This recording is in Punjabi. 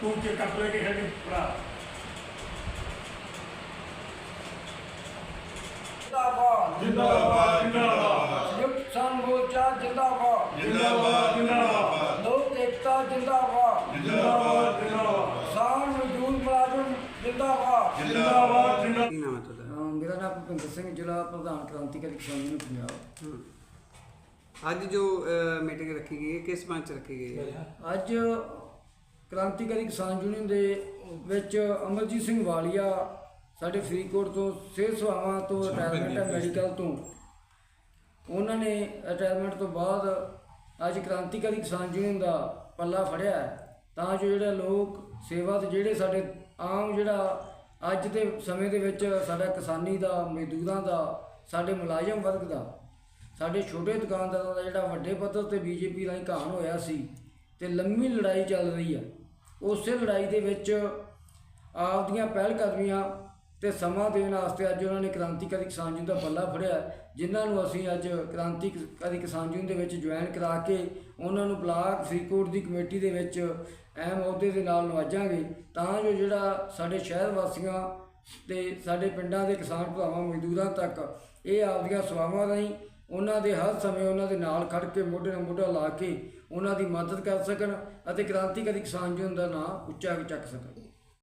ਤੂੰ ਕੇ ਕੱਪੜੇ ਕੇ ਹੈਗੇ ਭਰਾ? ਜਿੰਦਾਬਾਦ। ਜਿੰਦਾਬਾਦ ਜਿੰਦਾਬਾਦ। ਸੰਯੁਕਤ ਮੋਰਚਾ ਜਿੰਦਾਬਾਦ। ਜਿੰਦਾਬਾਦ ਜਿੰਦਾਬਾਦ। ਲੋਕ ਏਕਤਾ ਜਿੰਦਾਬਾਦ। ਜਿੰਦਾਬਾਦ ਜਿੰਦਾਬਾਦ। ਕਿਸਾਨ ਮਜ਼ਦੂਰ ਮੁਲਾਜ਼ਮ ਜਿੰਦਾਬਾਦ। ਜਿੰਦਾਬਾਦ ਜਿੰਦਾਬਾਦ। ਕੀ ਮੇਰਾ ਨਾਮ ਭੁਪਿੰਦਰ ਸਿੰਘ ਜ਼ਿਲ੍ਹਾ ਪ੍ਰਧਾਨ ਕ੍ਰਾਂਤੀਕਾਰੀ ਕਿਸਾਨ ਯੂਨੀਅਨ ਪੰਜਾਬ। ਅੱਜ ਜੋ ਮੀਟਿੰਗ ਰੱਖੀ ਗਈ ਹੈ ਕਿਸ ਪੰਚ ਰੱਖੀ ਗਈ ਹੈ? ਅੱਜ ਕ੍ਰਾਂਤੀਕਾਰੀ ਕਿਸਾਨ ਯੂਨੀਅਨ ਦੇ ਵਿੱਚ ਅਮਰਜੀਤ ਸਿੰਘ ਵਾਲੀਆ ਸਾਡੇ ਫਰੀਦਕੋਟ ਤੋਂ ਸਿਹਤ ਸੇਵਾਵਾਂ ਤੋਂ ਰਿਟਾਇਰਮੈਂਟ ਹੈ ਮੈਡੀਕਲ ਤੋਂ। ਉਹਨਾਂ ਨੇ ਰਿਟਾਇਰਮੈਂਟ ਤੋਂ ਬਾਅਦ ਅੱਜ ਕ੍ਰਾਂਤੀਕਾਰੀ ਕਿਸਾਨ ਯੂਨੀਅਨ ਦਾ ਪੱਲਾ ਫੜਿਆ ਤਾਂ ਜੋ ਜਿਹੜੇ ਲੋਕ ਸੇਵਾ ਤੇ ਜਿਹੜੇ ਸਾਡੇ ਆਮ ਜਿਹੜਾ ਅੱਜ ਦੇ ਸਮੇਂ ਦੇ ਵਿੱਚ ਸਾਡਾ ਕਿਸਾਨੀ ਦਾ ਮਜ਼ਦੂਰਾਂ ਦਾ ਸਾਡੇ ਮੁਲਾਜ਼ਮ ਵਰਗ ਦਾ ਸਾਡੇ ਛੋਟੇ ਦੁਕਾਨਦਾਰਾਂ ਦਾ ਜਿਹੜਾ ਵੱਡੇ ਪੱਧਰ ਤੇ ਬੀਜੇਪੀ ਰਾਹੀਂ ਘਾਣ ਹੋਇਆ ਸੀ ਤੇ ਲੰਮੀ ਲੜਾਈ ਚੱਲ ਰਹੀ ਹੈ ਉਸੇ ਲੜਾਈ ਦੇ ਵਿੱਚ ਆਪਦੀਆਂ ਪਹਿਲ ਕਦਮੀਆਂ ਤੇ ਸਮਾਂ ਦੇਣ ਵਾਸਤੇ ਅੱਜ ਉਹਨਾਂ ਨੇ ਕ੍ਰਾਂਤੀਕਾਰੀ ਕਿਸਾਨ ਯੂਨੀਅਨ ਦਾ ਪੱਲਾ ਫੜਿਆ, ਜਿਨ੍ਹਾਂ ਨੂੰ ਅਸੀਂ ਅੱਜ ਕ੍ਰਾਂਤੀਕਾਰੀ ਕਿਸਾਨ ਯੂਨੀਅਨ ਦੇ ਵਿੱਚ ਜੁਆਇਨ ਕਰਾ ਕੇ ਉਹਨਾਂ ਨੂੰ ਬਲਾਕ ਫਰੀਦਕੋਟ ਦੀ ਕਮੇਟੀ ਦੇ ਵਿੱਚ ਅਹਿਮ ਅਹੁਦੇ ਦੇ ਨਾਲ ਨਵਾਜਾਂਗੇ, ਤਾਂ ਜੋ ਜਿਹੜਾ ਸਾਡੇ ਸ਼ਹਿਰ ਵਾਸੀਆਂ ਤੇ ਸਾਡੇ ਪਿੰਡਾਂ ਦੇ ਕਿਸਾਨ ਭਰਾਵਾਂ, ਮਜ਼ਦੂਰਾਂ ਤੱਕ ਇਹ ਆਪਦੀਆਂ ਸੇਵਾਵਾਂ ਰਾਹੀਂ ਉਹਨਾਂ ਦੇ ਹਰ ਸਮੇਂ ਉਹਨਾਂ ਦੇ ਨਾਲ ਖੜ ਕੇ ਮੋਢੇ ਨਾਲ ਮੋਢਾ ਲਾ ਕੇ ਉਹਨਾਂ ਦੀ ਮਦਦ ਕਰ ਸਕਣ ਅਤੇ ਕ੍ਰਾਂਤੀਕਾਰੀ ਕਿਸਾਨ ਯੂਨੀਅਨ ਦਾ ਨਾਂ ਉੱਚਾ ਚੱਕ ਸਕਣ।